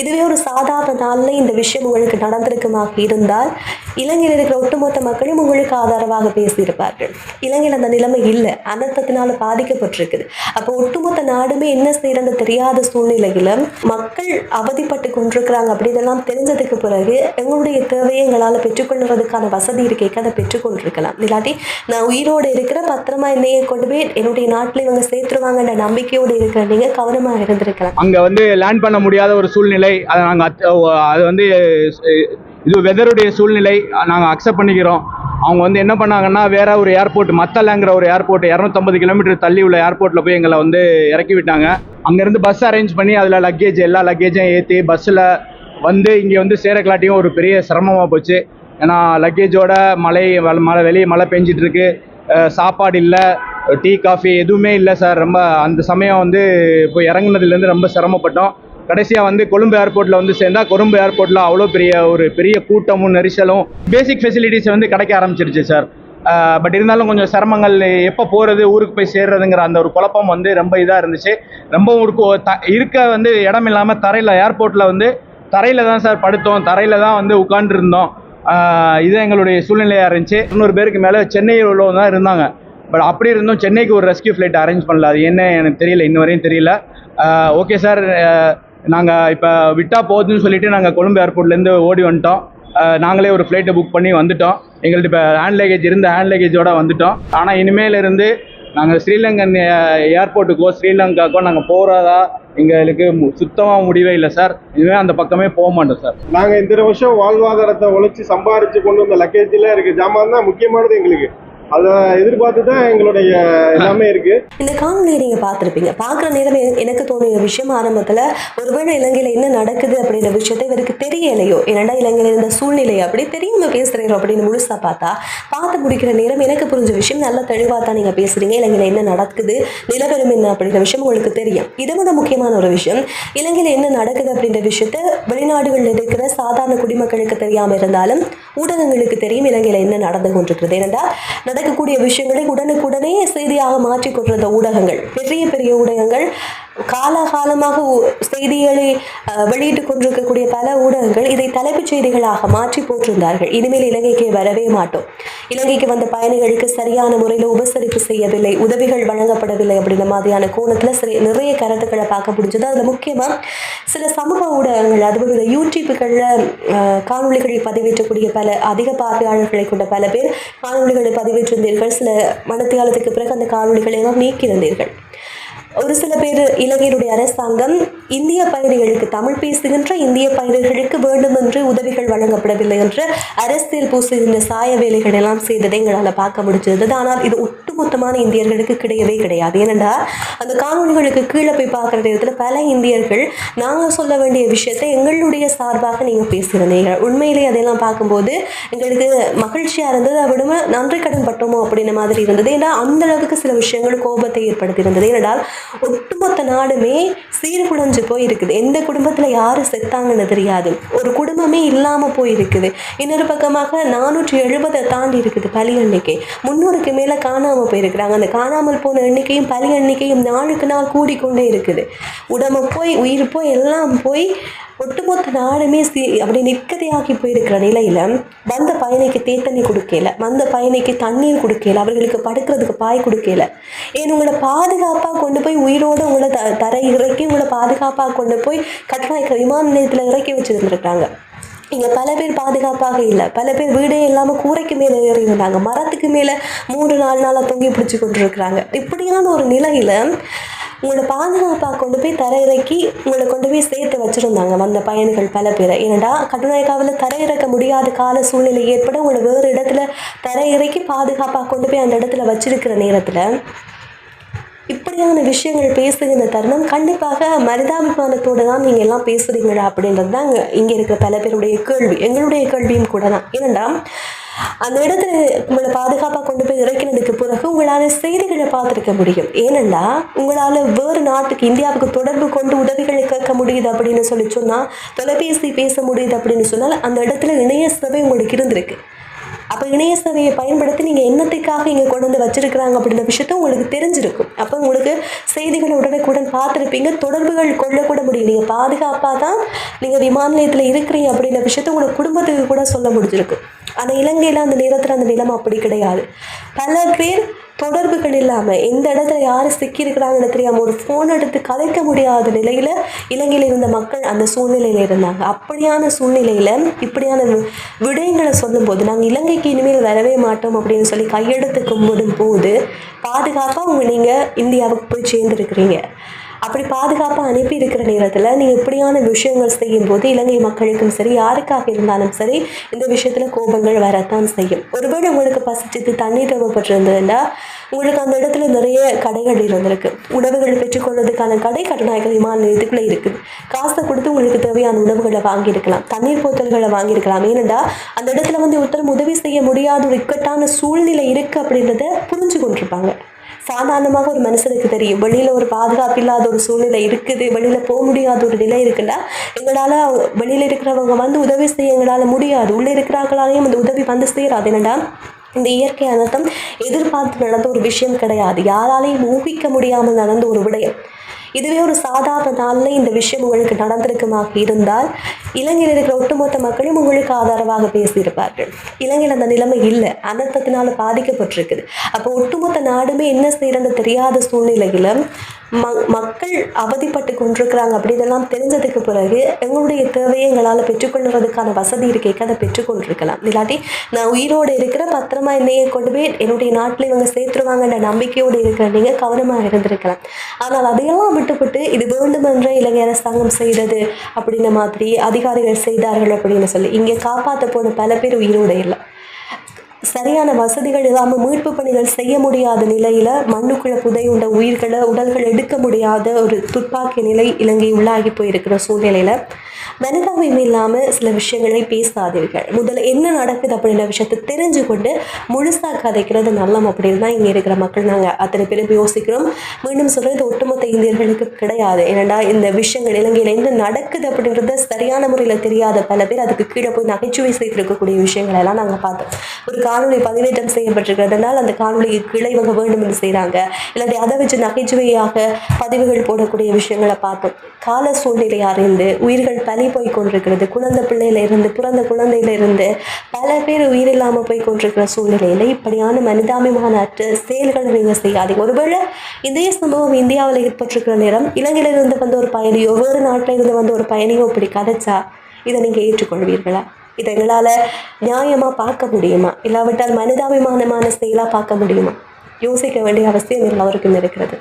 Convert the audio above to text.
இதுவே ஒரு சாதாரண நாளில் இந்த விஷயம் உங்களுக்கு நடந்திருக்குமாக இருந்தால் இலங்கையில் இருக்கிற ஒட்டுமொத்த மக்களும் உங்களுக்கு ஆதரவாக பேசியிருப்பார்கள். இலங்கையில் அந்த நிலைமை இல்லை. அனர்த்தத்தினால பாதிக்கப்பட்டிருக்குது. அப்போ ஒட்டுமொத்த நாடுமே என்ன செய்யறது தெரியாத சூழ்நிலையில மக்கள் அவதிப்பட்டு கொண்டிருக்கிறாங்க அப்படி இதெல்லாம் தெரிஞ்சதுக்கு பிறகு எங்களுடைய தேவையை எங்களால் பெற்றுக்கொள்வதற்கான வசதி இருக்கேக்க அதை பெற்றுக்கொண்டிருக்கலாம். இல்லாட்டி நான் உயிரோடு இருக்கிற பத்திரமா என்னைய கொண்டு போய் என்னுடைய நாட்டில் இவங்க சேர்த்துருவாங்கன்ற நம்பிக்கையோடு இருக்கிற நீங்க கவனமா இருந்திருக்கலாம். அங்கே வந்து லேண்ட் பண்ண முடியாத ஒரு சூழ்நிலை அதை நாங்கள் அது வந்து இது வெதருடைய சூழ்நிலை நாங்கள் அக்செப்ட் பண்ணிக்கிறோம். அவங்க வந்து என்ன பண்ணாங்கன்னா வேற ஒரு ஏர்போர்ட் மத்தலங்கிற ஒரு ஏர்போர்ட் இரநூத்தம்பது கிலோமீட்டர் தள்ளி உள்ள ஏர்போர்ட்டில் போய் எங்களை வந்து இறக்கி விட்டாங்க. அங்கேருந்து பஸ் அரேஞ்ச் பண்ணி அதில் லக்கேஜ் எல்லா லக்கேஜும் ஏற்றி பஸ்ஸில் வந்து இங்கே வந்து சேரக்கலாட்டியும் ஒரு பெரிய சிரமமாக போச்சு. ஏன்னா லக்கேஜோட மழை வ- மழை வெளியே மழை பெஞ்சிட்ருக்கு. சாப்பாடு இல்லை டீ காஃபி எதுவுமே இல்லை சார். ரொம்ப அந்த சமயம் வந்து இப்போ இறங்குனதுலேருந்து ரொம்ப சிரமப்பட்டோம். கடைசியாக வந்து கொழும்பு ஏர்போர்ட்டில் வந்து சேர்ந்தால் கொழும்பு ஏர்போர்ட்டில் அவ்வளோ பெரிய ஒரு பெரிய கூட்டமும் நெரிசலும் பேசிக் ஃபெசிலிட்டிஸ் வந்து கிடைக்க ஆரம்பிச்சிருச்சு சார் பட் இருந்தாலும் கொஞ்சம் சிரமங்கள் எப்போ போகிறது ஊருக்கு போய் சேர்றதுங்கிற அந்த ஒரு குழப்பம் வந்து ரொம்ப இதாக இருந்துச்சு. ரொம்ப ஒரு த இருக்க வந்து இடம் இல்லாமல் தரையில் ஏர்போர்ட்டில் வந்து தரையில் தான் சார் படுத்தோம். தரையில் தான் வந்து உட்காந்துருந்தோம் இது எங்களுடைய சூழ்நிலையாக இருந்துச்சு. இன்னொரு பேருக்கு மேலே சென்னையில் உள்ளவங்க தான் இருந்தாங்க. பட் அப்படி இருந்தும் சென்னைக்கு ஒரு ரெஸ்கியூ ஃப்ளைட் அரேஞ்ச் பண்ணல. அது என்ன எனக்கு தெரியல. இன்ன வரையும் தெரியல ஓகே சார் நாங்கள் இப்போ விட்டா போகுதுன்னு சொல்லிட்டு நாங்கள் கொழும்பு ஏர்போர்ட்லேருந்து ஓடி வந்துட்டோம். நாங்களே ஒரு ஃப்ளைட்டை புக் பண்ணி வந்துட்டோம். எங்கள்கிட்ட இப்போ ஹேண்ட் லக்கேஜ் இருந்த ஹேண்ட் லக்கேஜோட வந்துட்டோம். ஆனால் இனிமேல் இருந்து நாங்கள் ஸ்ரீலங்கன் ஏர்போர்ட்டுக்கோ ஸ்ரீலங்காக்கோ நாங்கள் போகிறதா எங்களுக்கு சுத்தமாக முடிவே இல்லை சார் இனிமேல் அந்த பக்கமே போக மாட்டோம் சார் நாங்கள் இந்த வருஷம் வாழ்வாதாரத்தை உழைச்சி சம்பாரித்து கொண்டு வந்த லக்கேஜில் இருக்க ஜாமான் தான் முக்கியமானது எங்களுக்கு. அதை எதிர்பார்த்து தான் எங்களுடைய எல்லாமே இருக்கு. இந்த காணொலியை நீங்க பார்த்துருப்பீங்க. பார்க்குற நேரம் எனக்கு தோணிய விஷயம் ஆரம்பத்தில் ஒருவேளை இலங்கையில் என்ன நடக்குது அப்படின்ற விஷயத்தை இவருக்கு தெரியலையோ என்னடா இலங்கையில் இருந்த சூழ்நிலை அப்படி தெரியாம பேசுறீங்க அப்படின்னு முழுசா பார்த்தா பார்த்து முடிக்கிற நேரம் எனக்கு புரிஞ்ச விஷயம் நல்ல தெளிவாக தான் நீங்க பேசுறீங்க இலங்கையில் என்ன நடக்குது நிலவரம் என்ன அப்படின்ற விஷயம் உங்களுக்கு தெரியும். இதை விட முக்கியமான ஒரு விஷயம் இலங்கையில் என்ன நடக்குது அப்படின்ற விஷயத்த வெளிநாடுகளில் இருக்கிற சாதாரண குடிமக்களுக்கு தெரியாமல் இருந்தாலும் ஊடகங்களுக்கு தெரியும் இலங்கையில் என்ன நடந்து கொண்டிருக்கிறது. ஏனென்றால் நடக்கக்கூடிய விஷயங்களை உடனுக்குடனே செய்தியாக மாற்றிக் கொண்டிருந்த ஊடகங்கள் பெரிய பெரிய ஊடகங்கள் காலாகாலமாக செய்திகளை வெளியிட்டுக் கொண்டிருக்கக்கூடிய பல ஊடகங்கள் இதை தலைப்புச் செய்திகளாக மாற்றி போட்டிருந்தார்கள். இனிமேல் இலங்கைக்கு வரவே மாட்டோம். இலங்கைக்கு வந்த பயணிகளுக்கு சரியான முறையில் உபசரிப்பு செய்யவில்லை உதவிகள் வழங்கப்படவில்லை அப்படின்ற மாதிரியான கோணத்தில் சரி நிறைய கருத்துக்களை பார்க்க முடிஞ்சது. அதில் முக்கியமாக சில சமூக ஊடகங்கள் அதுவும் இந்த யூடியூப்புகளில் காணொளிகளை பதிவேற்றக்கூடிய பல அதிக பார்வையாளர்களை கொண்ட பல பேர் காணொலிகளை பதிவேற்றிருந்தீர்கள். சில மனத்தியாலத்துக்கு பிறகு அந்த காணொளிகளை எல்லாம் நீக்கியிருந்தீர்கள். ஒரு சில பேர் இலங்கையினுடைய அரசாங்கம் இந்திய பயணிகளுக்கு தமிழ் பேசுகின்ற இந்திய பயணிகளுக்கு வேண்டுமென்று உதவிகள் வழங்கப்படவில்லை என்று அரசியல் பூசுகின்ற சாய வேலைகள் எல்லாம் செய்ததை எங்களால் பார்க்க முடிஞ்சது ஆனால் இது ஒட்டுமொத்தமான இந்தியர்களுக்கு கிடையவே கிடையாது. ஏனென்றா அந்த காணொலிகளுக்கு கீழே போய் பார்க்குற நேரத்தில் பல இந்தியர்கள் நாங்கள் சொல்ல வேண்டிய விஷயத்தை எங்களுடைய சார்பாக நீங்கள் பேசியிருந்தீங்க. உண்மையிலே அதையெல்லாம் பார்க்கும்போது எங்களுக்கு மகிழ்ச்சியாக இருந்தது. அதை விட நன்றி கடன் பட்டோமோ அப்படின்ன மாதிரி இருந்தது. ஏன்னா அந்த அளவுக்கு சில விஷயங்கள் கோபத்தை ஏற்படுத்தியிருந்தது. ஏனென்றால் ஒட்டுமொத்த நாடுமே சீர்குலைஞ்சு போயிருக்குது. எந்த குடும்பத்தில் யார் செத்தாங்கன்னு தெரியாது. ஒரு குடும்பமே இல்லாமல் போயிருக்குது. இன்னொரு பக்கமாக நானூற்றி எழுபதை தாண்டி இருக்குது பலி எண்ணிக்கை முன்னூறுக்கு மேலே காணாமல் போயிருக்கிறாங்க. அந்த காணாமல் போன எண்ணிக்கையும் பலி எண்ணிக்கையும் நாளுக்கு நாள் கூடிக்கொண்டே இருக்குது. உடம்பு போய் உயிர் போய் எல்லாம் போய் ஒட்டுமொத்த நாடுமே சி அப்படி நிற்கதையாகி போயிருக்கிற நிலையில் வந்த பயணிக்கு தேத்தண்ணி கொடுக்கல வந்த பயணிக்கு தண்ணீர் கொடுக்கல அவர்களுக்கு படுக்கிறதுக்கு பாய் கொடுக்கல. ஏன் உங்களை பாதுகாப்பாக கொண்டு போய் உயிரோடு உங்களை த தரை இறக்கி உங்களை பாதுகாப்பாக கொண்டு போய் கட்டுநாயக்க விமான நிலையத்தில் இறக்கி வச்சுருந்துருக்காங்க இங்கே பல பேர் பாதுகாப்பாக இல்லை. பல பேர் வீடே இல்லாமல் கூரைக்கு மேலே ஏறி இருந்தாங்க மரத்துக்கு மேலே மூன்று நாலு நாளாக தொங்கி பிடிச்சி கொண்டிருக்கிறாங்க. இப்படியான ஒரு நிலையில் உங்களை பாதுகாப்பாக கொண்டு போய் தரையிறக்கி உங்களை கொண்டு போய் சேர்த்து வச்சுருந்தாங்க வந்த பயணிகள் பல பேரை. ஏன்னா கட்டுநாயக்காவில் தரையிறக்க முடியாத கால சூழ்நிலை ஏற்பட உங்களை வேறு இடத்துல தரையிறக்கி பாதுகாப்பாக கொண்டு போய் அந்த இடத்துல வச்சிருக்கிற நேரத்தில் இப்படியான விஷயங்கள் பேசுகின்ற தருணம் கண்டிப்பாக மனிதாபிமானத்தோடு தான் நீங்கள் எல்லாம் பேசுகிறீங்களா அப்படின்றது தான் இங்கே இருக்கிற பல பேருடைய கேள்வி. எங்களுடைய கேள்வியும் கூட தான். ஏனென்றால் அந்த இடத்துல உங்களை பாதுகாப்பாக கொண்டு போய் இறக்கினதுக்கு பிறகு உங்களால் செய்திகளை பார்த்துருக்க முடியும். ஏனெண்டா உங்களால் வேறு நாட்டுக்கு இந்தியாவுக்கு தொடர்பு கொண்டு உதவிகளை கேட்க முடியுது அப்படின்னு சொல்லி சொன்னால் தொலைபேசி பேச முடியுது அப்படின்னு சொன்னால் அந்த இடத்துல இணைய சேவை உங்களுக்கு இருந்திருக்கு. அப்போ இணைய சேவையை பயன்படுத்தி நீங்கள் என்னத்துக்காக இங்கே கொண்டு வந்து வச்சிருக்கிறாங்க அப்படின்ற விஷயத்த உங்களுக்கு தெரிஞ்சிருக்கும். அப்போ உங்களுக்கு செய்திகளை உடனுக்குடன் பார்த்துருப்பீங்க. தொடர்புகள் கொள்ளக்கூட முடியும். நீங்கள் பாதுகாப்பாக தான் நீங்கள் விமான நிலையத்தில் இருக்கிறீங்க அப்படின்ற விஷயத்த உங்களோட குடும்பத்துக்கு கூட சொல்ல முடிஞ்சிருக்கும். ஆனால் இலங்கையில் அந்த நேரத்தில் அந்த நிலம் அப்படி கிடையாது. பல பேர் தொடர்புகள் இல்லாமல் எந்த இடத்துல யார் சிக்கியிருக்கிறாங்கன்னு தெரியாமல் ஒரு ஃபோன் எடுத்து கலைக்க முடியாத நிலையில் இலங்கையில் இருந்த மக்கள் அந்த சூழ்நிலையில் இருந்தாங்க. அப்படியான சூழ்நிலையில் இப்படியான வி- விடயங்களை சொல்லும்போது நாங்கள் இலங்கைக்கு இனிமேல் வரவே மாட்டோம் அப்படின்னு சொல்லி கையெடுத்து கும்பிடும் போது பாதுகாப்பாக அவங்க நீங்கள் இந்தியாவுக்கு போய் சேர்ந்துருக்கிறீங்க. அப்படி பாதுகாப்பாக அனுப்பி இருக்கிற நேரத்தில் நீங்கள் இப்படியான விஷயங்கள் செய்யும்போது இலங்கை மக்களுக்கும் சரி யாருக்காக இருந்தாலும் சரி இந்த விஷயத்தில் கோபங்கள் வரத்தான் செய்யும். ஒருவேளை உங்களுக்கு பசிச்சுட்டு தண்ணீர் தேவைப்பட்டிருந்ததுன்னா உங்களுக்கு அந்த இடத்துல நிறைய கடைகள் இருந்திருக்கு. உணவுகள் பெற்றுக்கொள்வதற்கான கடை கட்டுநாயக்க விமான நிலையத்துக்குள்ளே இருக்குது. காசை கொடுத்து உங்களுக்கு தேவையான உணவுகளை வாங்கியிருக்கலாம். தண்ணீர் போத்தல்களை வாங்கியிருக்கலாம். ஏனெண்டா அந்த இடத்துல வந்து ஒருத்தரும் உதவி செய்ய முடியாத ஒரு இக்கட்டான சூழ்நிலை இருக்குது அப்படின்றத புரிஞ்சு கொண்டிருப்பாங்க. சாதாரணமாக ஒரு மனுஷனுக்கு தெரியும். வெளியில் ஒரு பாதுகாப்பு இல்லாத ஒரு சூழ்நிலை இருக்குது. வெளியில் போக முடியாத ஒரு நிலை இருக்குன்னா எங்களால் வெளியில் இருக்கிறவங்க வந்து உதவி செய்ய எங்களால் முடியாது. உள்ளே இருக்கிறார்களாலையும் அந்த உதவி வந்து சேராது. என்னடா? இந்த இயற்கை அனர்த்தம் எதிர்பார்த்து நடந்த ஒரு விஷயம் கிடையாது. யாராலையும் ஊகிக்க முடியாமல் நடந்த ஒரு விடயம். இதுவே ஒரு சாதாரண நாளில் இந்த விஷயம் உங்களுக்கு நடந்திருக்குமாக இருந்தால் இலங்கையில் இருக்கிற ஒட்டுமொத்த மக்களும் உங்களுக்கு ஆதரவாக பேசியிருப்பார்கள். இலங்கையில் அந்த நிலைமை இல்லை. அனர்த்தத்தினால பாதிக்கப்பட்டிருக்குது. அப்போ ஒட்டுமொத்த நாடுமே என்ன செய்யறது தெரியாத சூழ்நிலையில் ம மக்கள் அவதிப்பட்டு கொண்டிருக்கிறாங்க அப்படிதெல்லாம் தெரிஞ்சதுக்கு பிறகு எங்களுடைய தேவையை எங்களால் பெற்றுக்கொள்வதற்கான வசதி இருக்கேக்க அதை பெற்றுக்கொண்டிருக்கலாம் இல்லாட்டி நான் உயிரோடு இருக்கிற பத்திரமா என்னையை கொண்டு போய் என்னுடைய நாட்டில் இவங்க சேர்த்துருவாங்கன்ற நம்பிக்கையோடு இருக்கிற நீங்கள் கவனமாக இருந்திருக்கலாம். ஆனால் அதையெல்லாம் விட்டுவிட்டு இது வேண்டுமென்ற இலங்கை அரசாங்கம் செய்தது அப்படின்ன மாதிரி அதிகாரிகள் செய்தார்கள் அப்படின்னு சொல்லி இங்கே காப்பாற்ற போன பல பேர் உயிரோடு இல்லை. சரியான வசதிகள் இல்லாமல் மீட்பு பணிகள் செய்ய முடியாத நிலையில் மண்ணுக்குள்ள புதையுண்ட உயிர்களை உடல்கள் எடுக்க முடியாத ஒரு துப்பாக்கி நிலை இலங்கை உள்ளாகி போயிருக்கிற சூழ்நிலையில் மனதாபம் இல்லாமல் சில விஷயங்களை பேசாதீர்கள். முதல்ல என்ன நடக்குது அப்படின்ற விஷயத்தை தெரிஞ்சு கொண்டு முழுசாக கதைக்கிறது நல்லம் அப்படின்னு தான் இங்கே இருக்கிற மக்கள் நாங்கள் அத்தனை பேரும் யோசிக்கிறோம். மீண்டும் சொல்கிறது ஒட்டுமொத்த இந்தியர்களுக்கு கிடையாது. ஏன்னா இந்த விஷயங்கள் இலங்கையில் என்ன நடக்குது அப்படின்றத சரியான முறையில் தெரியாத பல பேர் அதுக்கு கீழே போய் நகைச்சுவை செய்திருக்கக்கூடிய விஷயங்களை எல்லாம் நாங்கள் பார்த்தோம். ஒரு காணொலி பதிவேற்றம் செய்யப்பட்டிருக்கிறதுனால அந்த காணொலியை கிளை வக வேண்டும் என்று செய்கிறாங்க இல்லாட்டி அதை வச்சு நகைச்சுவையாக பதிவுகள் போடக்கூடிய விஷயங்களை பார்த்தோம். கால சூழ்நிலை அறிந்து உயிர்கள் பலி போய் கொண்டிருக்கிறது. குழந்தை பிள்ளையில இருந்து பிறந்த குழந்தையிலிருந்து பல பேர் உயிரில்லாமல் போய் கொண்டிருக்கிற சூழ்நிலையில் இப்படியான மனிதாபிமான அற்ற செயல்களை நீங்கள் செய்யாதீங்க. ஒருவேளை இதே சம்பவம் இந்தியாவில் ஏற்பட்டிருக்கிற நேரம் இலங்கையிலிருந்து வந்த ஒரு பயணியோ வேறு நாட்டில் இருந்து வந்த ஒரு பயணியோ இப்படி கதைச்சா இதை நீங்கள் ஏற்றுக்கொள்வீர்களா? இதை எங்களால் நியாயமாக பார்க்க முடியுமா? இல்லாவிட்டால் மனிதாபிமானமான செயலாக பார்க்க முடியுமா? யோசிக்க வேண்டிய அவசியம் எல்லாருக்கும் இருக்கிறது.